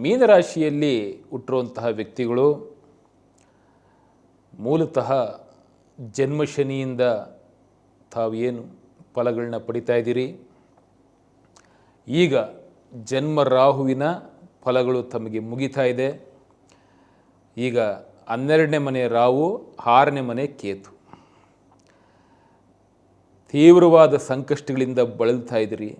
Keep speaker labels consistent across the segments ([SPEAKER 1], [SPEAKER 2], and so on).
[SPEAKER 1] ಮೀನರಾಶಿಯಲ್ಲಿ ಹುಟ್ಟಿರುವಂತಹ ವ್ಯಕ್ತಿಗಳು ಮೂಲತಃ ಜನ್ಮಶನಿಯಿಂದ ತಾವೇನು ಫಲಗಳನ್ನ ಪಡಿತಾ ಇದ್ದೀರಿ? ಈಗ ಜನ್ಮ ರಾಹುವಿನ ಫಲಗಳು ತಮಗೆ ಮುಗಿತಾ ಇದೆ. ಈಗ ಹನ್ನೆರಡನೇ ಮನೆ ರಾವು ಆರನೇ ಮನೆ ಕೇತು. ತೀವ್ರವಾದ ಸಂಕಷ್ಟಗಳಿಂದ ಬಳಲ್ತಾ ಇದ್ದೀರಿ.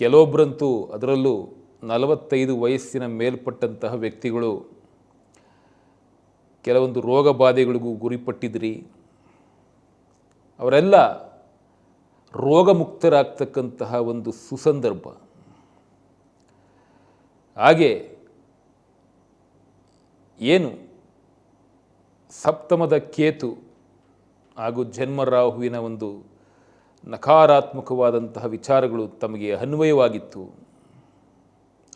[SPEAKER 1] ಕೆಲವೊಬ್ಬರಂತೂ ಅದರಲ್ಲೂ ನಲವತ್ತೈದು ವಯಸ್ಸಿನ ಮೇಲ್ಪಟ್ಟಂತಹ ವ್ಯಕ್ತಿಗಳು ಕೆಲವೊಂದು ರೋಗ ಬಾಧೆಗಳಿಗೂ ಗುರಿಪಟ್ಟಿದ್ರಿ. ಅವರೆಲ್ಲ ರೋಗಮುಕ್ತರಾಗ್ತಕ್ಕಂತಹ ಒಂದು ಸುಸಂದರ್ಭ. ಹಾಗೆ ಏನು ಸಪ್ತಮದ ಕೇತು ಹಾಗೂ ಜನ್ಮರಾಹುವಿನ ಒಂದು ನಕಾರಾತ್ಮಕವಾದಂತಹ ವಿಚಾರಗಳು ತಮಗೆ ಅನ್ವಯವಾಗಿತ್ತು.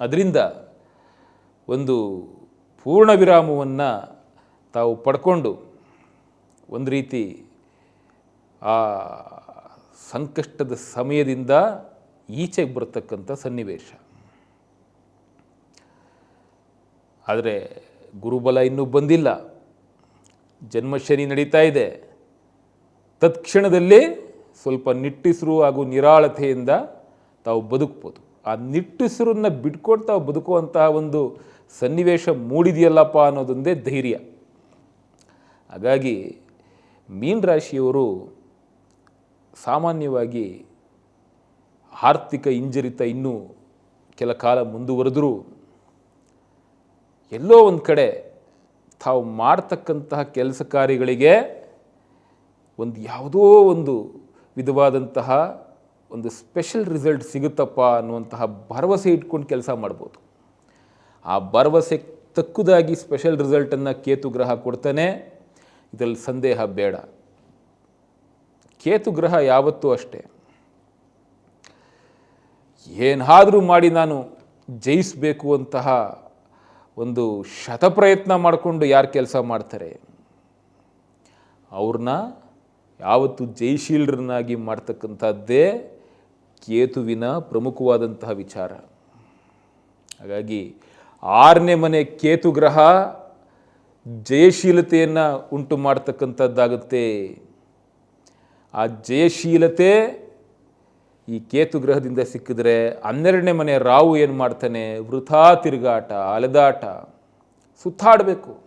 [SPEAKER 1] ಅದರಿಂದ ಒಂದು ಪೂರ್ಣ ವಿರಾಮವನ್ನು ತಾವು ಪಡ್ಕೊಂಡು ಒಂದು ರೀತಿ ಆ ಸಂಕಷ್ಟದ ಸಮಯದಿಂದ ಈಚೆಗೆ ಬರತಕ್ಕಂಥ ಸನ್ನಿವೇಶ. ಆದರೆ ಗುರುಬಲ ಇನ್ನೂ ಬಂದಿಲ್ಲ. ಜನ್ಮಶನಿ ನಡೀತಾ ಇದೆ. ತತ್ಕ್ಷಣದಲ್ಲಿ ಸ್ವಲ್ಪ ನಿಟ್ಟಿಸ್ರು ಹಾಗೂ ನಿರಾಳತೆಯಿಂದ ತಾವು ಬದುಕ್ಬೋದು. ಆ ನಿಟ್ಟಿಸ್ರನ್ನ ಬಿಟ್ಕೊಂಡು ತಾವು ಬದುಕುವಂತಹ ಒಂದು ಸನ್ನಿವೇಶ ಮೂಡಿದೆಯಲ್ಲಪ್ಪ ಅನ್ನೋದೊಂದೇ ಧೈರ್ಯ. ಹಾಗಾಗಿ ಮೀನ್ ರಾಶಿಯವರು ಸಾಮಾನ್ಯವಾಗಿ ಆರ್ಥಿಕ ಹಿಂಜರಿತ ಇನ್ನೂ ಕೆಲ ಕಾಲ ಮುಂದುವರೆದರೂ ಎಲ್ಲೋ ಒಂದು ಕಡೆ ತಾವು ಮಾಡ್ತಕ್ಕಂತಹ ಕೆಲಸ ಕಾರ್ಯಗಳಿಗೆ ಒಂದು ಯಾವುದೋ ಒಂದು ವಿಧವಾದಂತಹ ಒಂದು ಸ್ಪೆಷಲ್ ರಿಸಲ್ಟ್ ಸಿಗುತ್ತಪ್ಪ ಅನ್ನುವಂತಹ ಭರವಸೆ ಇಟ್ಕೊಂಡು ಕೆಲಸ ಮಾಡ್ಬೋದು. ಆ ಭರವಸೆ ತಕ್ಕುದಾಗಿ ಸ್ಪೆಷಲ್ ರಿಸಲ್ಟನ್ನು ಕೇತು ಗ್ರಹ ಕೊಡ್ತಾನೆ. ಇದರಲ್ಲಿ ಸಂದೇಹ ಬೇಡ. ಕೇತು ಗ್ರಹ ಯಾವತ್ತೂ ಅಷ್ಟೇ. ಏನಾದರೂ ಮಾಡಿ ನಾನು ಜಯಿಸಬೇಕು ಅಂತಹ ಒಂದು ಶತಪ್ರಯತ್ನ ಮಾಡಿಕೊಂಡು ಯಾರು ಕೆಲಸ ಮಾಡ್ತಾರೆ? ಅವ್ರನ್ನ ಯಾವತ್ತು ಜೈಶೀಲರನ್ನಾಗಿ ಮಾಡ್ತಕ್ಕಂಥದ್ದೇ ಕೇತುವಿನ ಪ್ರಮುಖವಾದಂತಹ ವಿಚಾರ. ಹಾಗಾಗಿ ಆರನೇ ಮನೆ ಕೇತು ಗ್ರಹ ಜಯಶೀಲತೆಯನ್ನು ಉಂಟು ಮಾಡ್ತಕ್ಕಂಥದ್ದಾಗುತ್ತೆ. ಆ ಜಯಶೀಲತೆ ಈ ಕೇತು ಗ್ರಹದಿಂದ ಸಿಕ್ಕಿದ್ರೆ ಹನ್ನೆರಡನೇ ಮನೆ ರಾವು ಏನು ಮಾಡ್ತಾನೆ? ವೃಥಾ ತಿರುಗಾಟ, ಅಲೆದಾಟ, ಸುತ್ತಾಡಬೇಕು.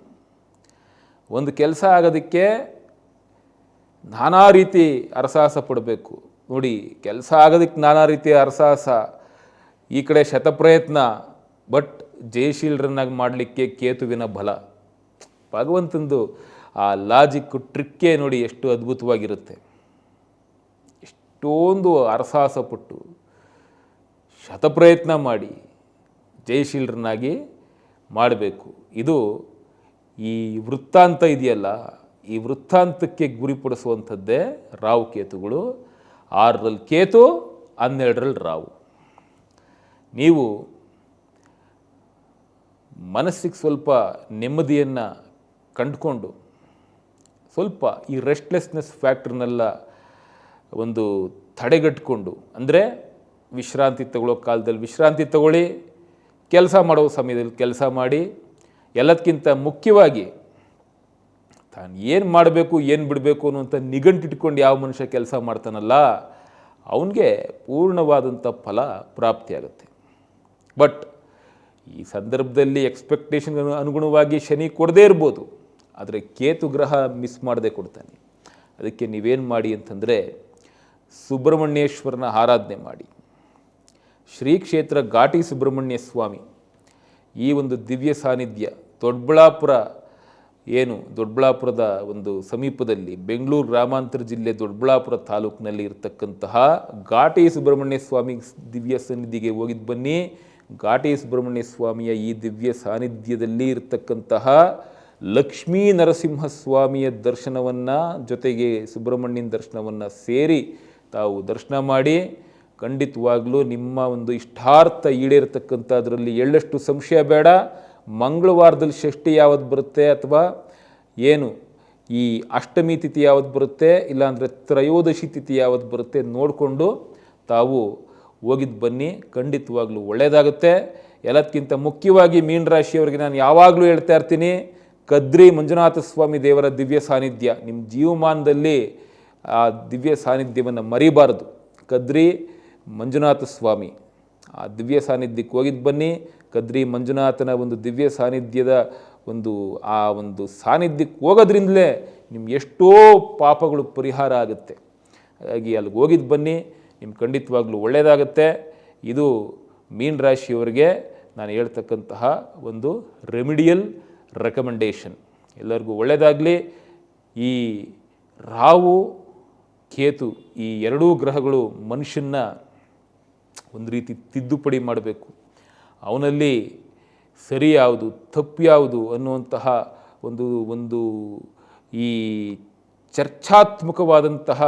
[SPEAKER 1] ಒಂದು ಕೆಲಸ ಆಗೋದಕ್ಕೆ ನಾನಾ ರೀತಿ ಅರಸಾಹಸ ಪಡಬೇಕು. ನೋಡಿ, ಕೆಲಸ ಆಗೋದಕ್ಕೆ ನಾನಾ ರೀತಿಯ ಅರಸಾಹಸ ಈ ಕಡೆ ಶತಪ್ರಯತ್ನ, ಬಟ್ ಜಯಶೀಲರನ್ನಾಗಿ ಮಾಡಲಿಕ್ಕೆ ಕೇತುವಿನ ಬಲ. ಭಗವಂತಂದು ಆ ಲಾಜಿಕ್ ಟ್ರಿಕ್ಕೇ ನೋಡಿ ಎಷ್ಟು ಅದ್ಭುತವಾಗಿರುತ್ತೆ. ಎಷ್ಟೊಂದು ಅರಸಾಹಸ ಪಟ್ಟು ಶತಪ್ರಯತ್ನ ಮಾಡಿ ಜಯಶೀಲರನ್ನಾಗಿ ಮಾಡಬೇಕು. ಇದು ಈ ವೃತ್ತಾಂತ ಇದೆಯಲ್ಲ ಈ ವೃತ್ತಾಂತಕ್ಕೆ ಗುರಿಪಡಿಸುವಂಥದ್ದೇ ರಾವು ಕೇತುಗಳು. ಆರರಲ್ಲಿ ಕೇತು, ಹನ್ನೆರಡರಲ್ಲಿ ರಾವು ನೀವು ಮನಸ್ಸಿಗೆ ಸ್ವಲ್ಪ ನೆಮ್ಮದಿಯನ್ನು ಕಂಡುಕೊಂಡು ಸ್ವಲ್ಪ ಈ ರೆಸ್ಟ್ಲೆಸ್ನೆಸ್ ಫ್ಯಾಕ್ಟ್ರನ್ನೆಲ್ಲ ಒಂದು ತಡೆಗಟ್ಕೊಂಡು, ಅಂದರೆ ವಿಶ್ರಾಂತಿ ತಗೊಳ್ಳೋ ಕಾಲದಲ್ಲಿ ವಿಶ್ರಾಂತಿ ತಗೊಳ್ಳಿ, ಕೆಲಸ ಮಾಡೋ ಸಮಯದಲ್ಲಿ ಕೆಲಸ ಮಾಡಿ ಎಲ್ಲದಕ್ಕಿಂತ ಮುಖ್ಯವಾಗಿ ತಾನು ಏನು ಮಾಡಬೇಕು, ಏನು ಬಿಡಬೇಕು ಅನ್ನುವಂಥ ನಿಘಂಟಿಟ್ಕೊಂಡು ಯಾವ ಮನುಷ್ಯ ಕೆಲಸ ಮಾಡ್ತಾನಲ್ಲ, ಅವನಿಗೆ ಪೂರ್ಣವಾದಂಥ ಫಲ ಪ್ರಾಪ್ತಿಯಾಗುತ್ತೆ ಬಟ್ ಈ ಸಂದರ್ಭದಲ್ಲಿ ಎಕ್ಸ್ಪೆಕ್ಟೇಷನ್ ಅನುಗುಣವಾಗಿ ಶನಿ ಕೊಡದೇ ಇರ್ಬೋದು, ಆದರೆ ಕೇತು ಗ್ರಹ ಮಿಸ್ ಮಾಡದೆ ಕೊಡ್ತಾನೆ. ಅದಕ್ಕೆ ನೀವೇನು ಮಾಡಿ ಅಂತಂದರೆ, ಸುಬ್ರಹ್ಮಣ್ಯೇಶ್ವರನ ಆರಾಧನೆ ಮಾಡಿ. ಶ್ರೀ ಕ್ಷೇತ್ರ ಘಾಟಿ ಸುಬ್ರಹ್ಮಣ್ಯ ಸ್ವಾಮಿ, ಈ ಒಂದು ದಿವ್ಯ ಸಾನ್ನಿಧ್ಯ ದೊಡ್ಡಬಳ್ಳಾಪುರ ಏನು ದೊಡ್ಡಬಳ್ಳಾಪುರದ ಒಂದು ಸಮೀಪದಲ್ಲಿ ಬೆಂಗಳೂರು ಗ್ರಾಮಾಂತರ ಜಿಲ್ಲೆ ದೊಡ್ಡಬಳ್ಳಾಪುರ ತಾಲೂಕಿನಲ್ಲಿ ಇರತಕ್ಕಂತಹ ಘಾಟಿ ಸುಬ್ರಹ್ಮಣ್ಯ ಸ್ವಾಮಿ ದಿವ್ಯ ಸನ್ನಿಧಿಗೆ ಹೋಗಿದ್ದು ಬನ್ನಿ. ಘಾಟಿ ಸುಬ್ರಹ್ಮಣ್ಯ ಸ್ವಾಮಿಯ ಈ ದಿವ್ಯ ಸಾನ್ನಿಧ್ಯದಲ್ಲಿ ಇರತಕ್ಕಂತಹ ಲಕ್ಷ್ಮೀ ನರಸಿಂಹ ಸ್ವಾಮಿಯ ದರ್ಶನವನ್ನು ಜೊತೆಗೆ ಸುಬ್ರಹ್ಮಣ್ಯನ ದರ್ಶನವನ್ನು ಸೇರಿ ತಾವು ದರ್ಶನ ಮಾಡಿ ಖಂಡಿತವಾಗಲೂ ನಿಮ್ಮ ಒಂದು ಇಷ್ಟಾರ್ಥ ಈಡೇರತಕ್ಕಂಥದ್ರಲ್ಲಿ ಎಳ್ಳಷ್ಟು ಸಂಶಯ ಬೇಡ. ಮಂಗಳವಾರದಲ್ಲಿ ಷಷ್ಠಿ ಯಾವತ್ತು ಬರುತ್ತೆ ಅಥವಾ ಏನು? ಈ ಅಷ್ಟಮಿ ತಿಥಿ ಯಾವತ್ತು ಬರುತ್ತೆ? ಇಲ್ಲಾಂದರೆ ತ್ರಯೋದಶಿ ತಿಥಿ ಯಾವತ್ತು ಬರುತ್ತೆ ನೋಡಿಕೊಂಡು ತಾವು ಹೋಗಿದ್ದು ಬನ್ನಿ. ಖಂಡಿತವಾಗ್ಲೂ ಒಳ್ಳೆಯದಾಗುತ್ತೆ ಎಲ್ಲದಕ್ಕಿಂತ ಮುಖ್ಯವಾಗಿ ಮೀನ ರಾಶಿಯವರಿಗೆ ನಾನು ಯಾವಾಗಲೂ ಹೇಳ್ತಾ ಇರ್ತೀನಿ, ಕದ್ರಿ ಮಂಜುನಾಥ ಸ್ವಾಮಿ ದೇವರ ದಿವ್ಯ ಸಾನ್ನಿಧ್ಯ. ನಿಮ್ಮ ಜೀವಮಾನದಲ್ಲಿ ಆ ದಿವ್ಯ ಸಾನ್ನಿಧ್ಯವನ್ನು ಮರಿಬಾರದು. ಕದ್ರಿ ಮಂಜುನಾಥ ಸ್ವಾಮಿ. ಆ ದಿವ್ಯ ಸಾನ್ನಿಧ್ಯಕ್ಕೆ ಹೋಗಿದ್ದು ಬನ್ನಿ. ಕದ್ರಿ ಮಂಜುನಾಥನ ಒಂದು ದಿವ್ಯ ಸಾನ್ನಿಧ್ಯದ ಒಂದು ಆ ಒಂದು ಸಾನ್ನಿಧ್ಯಕ್ಕೆ ಹೋಗೋದ್ರಿಂದಲೇ ನಿಮ್ಗೆ ಎಷ್ಟೋ ಪಾಪಗಳು ಪರಿಹಾರ ಆಗುತ್ತೆ. ಹಾಗಾಗಿ ಅಲ್ಲಿಗೆ ಹೋಗಿದ್ದು ಬನ್ನಿ. ನಿಮ್ಗೆ ಖಂಡಿತವಾಗ್ಲೂ ಒಳ್ಳೆಯದಾಗುತ್ತೆ ಇದು ಮೀನ್ ರಾಶಿಯವರಿಗೆ ನಾನು ಹೇಳ್ತಕ್ಕಂತಹ ಒಂದು ರೆಮಿಡಿಯಲ್ ರೆಕಮೆಂಡೇಷನ್. ಎಲ್ಲರಿಗೂ ಒಳ್ಳೆಯದಾಗಲಿ ಈ ರಾವು ಕೇತು ಈ ಎರಡೂ ಗ್ರಹಗಳು ಮನುಷ್ಯನ ಒಂದು ರೀತಿ ತಿದ್ದುಪಡಿ ಮಾಡಬೇಕು. ಅವನಲ್ಲಿ ಸರಿ ಯಾವುದು, ತಪ್ಪು ಯಾವುದು ಅನ್ನುವಂತಹ ಒಂದು ಒಂದು ಈ ಚರ್ಚಾತ್ಮಕವಾದಂತಹ,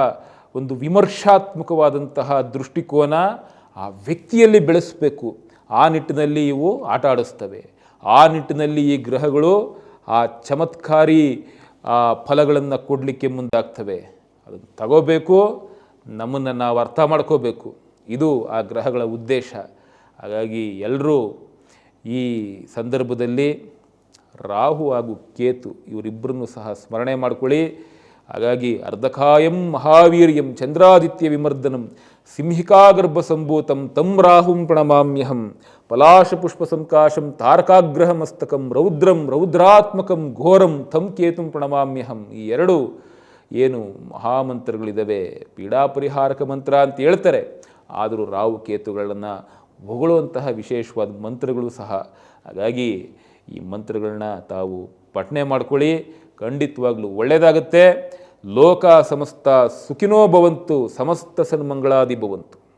[SPEAKER 1] ಒಂದು ವಿಮರ್ಶಾತ್ಮಕವಾದಂತಹ ದೃಷ್ಟಿಕೋನ ಆ ವ್ಯಕ್ತಿಯಲ್ಲಿ ಬೆಳೆಸಬೇಕು. ಆ ನಿಟ್ಟಿನಲ್ಲಿ ಇವು ಆಟ ಆಡಿಸ್ತವೆ. ಆ ನಿಟ್ಟಿನಲ್ಲಿ ಈ ಗ್ರಹಗಳು ಆ ಚಮತ್ಕಾರಿ, ಆ ಫಲಗಳನ್ನು ಕೊಡಲಿಕ್ಕೆ ಮುಂದಾಗ್ತವೆ. ಅದನ್ನು ತಗೋಬೇಕು, ನಮ್ಮನ್ನು ನಾವು ಅರ್ಥ ಮಾಡ್ಕೋಬೇಕು. ಇದು ಆ ಗ್ರಹಗಳ ಉದ್ದೇಶ. ಹಾಗಾಗಿ ಎಲ್ಲರೂ ಈ ಸಂದರ್ಭದಲ್ಲಿ ರಾಹು ಹಾಗೂ ಕೇತು ಇವರಿಬ್ಬರನ್ನು ಸಹ ಸ್ಮರಣೆ ಮಾಡ್ಕೊಳ್ಳಿ. ಹಾಗಾಗಿ ಅರ್ಧಕಾಯಂ ಮಹಾವೀರ್ಯಂ ಚಂದ್ರಾದಿತ್ಯ ವಿಮರ್ದನಂ ಸಿಂಹಿಕಾಗರ್ಭ ಸಂಭೂತಂ ತಂ ರಾಹುಂ ಪ್ರಣಮಾಮ್ಯಹಂ ಪಲಾಶಪುಷ್ಪ ಸಂಕಾಶಂ ತಾರಕಾಗ್ರಹ ಮಸ್ತಕಂ ರೌದ್ರಂ ರೌದ್ರಾತ್ಮಕಂ ಘೋರಂ ತಂ ಕೇತುಂ ಪ್ರಣಮಾಮ್ಯಹಂ ಈ ಎರಡು ಏನು ಮಹಾಮಂತ್ರಗಳಿದ್ದಾವೆ ಪೀಡಾಪರಿಹಾರಕ ಮಂತ್ರ ಅಂತ ಹೇಳ್ತಾರೆ. ಆದರೂ ರಾವು ಕೇತುಗಳನ್ನು ಹೊಗಳುವಂತಹ ವಿಶೇಷವಾದ ಮಂತ್ರಗಳು ಸಹ. ಹಾಗಾಗಿ ಈ ಮಂತ್ರಗಳನ್ನ ತಾವು ಪಠನೆ ಮಾಡ್ಕೊಳ್ಳಿ. ಖಂಡಿತವಾಗ್ಲೂ ಒಳ್ಳೆಯದಾಗುತ್ತೆ. ಲೋಕ ಸಮಸ್ತ ಸುಖಿನೋ ಭವಂತು, ಸಮಸ್ತ ಸನ್ಮಂಗಳಾದಿ ಭವಂತು.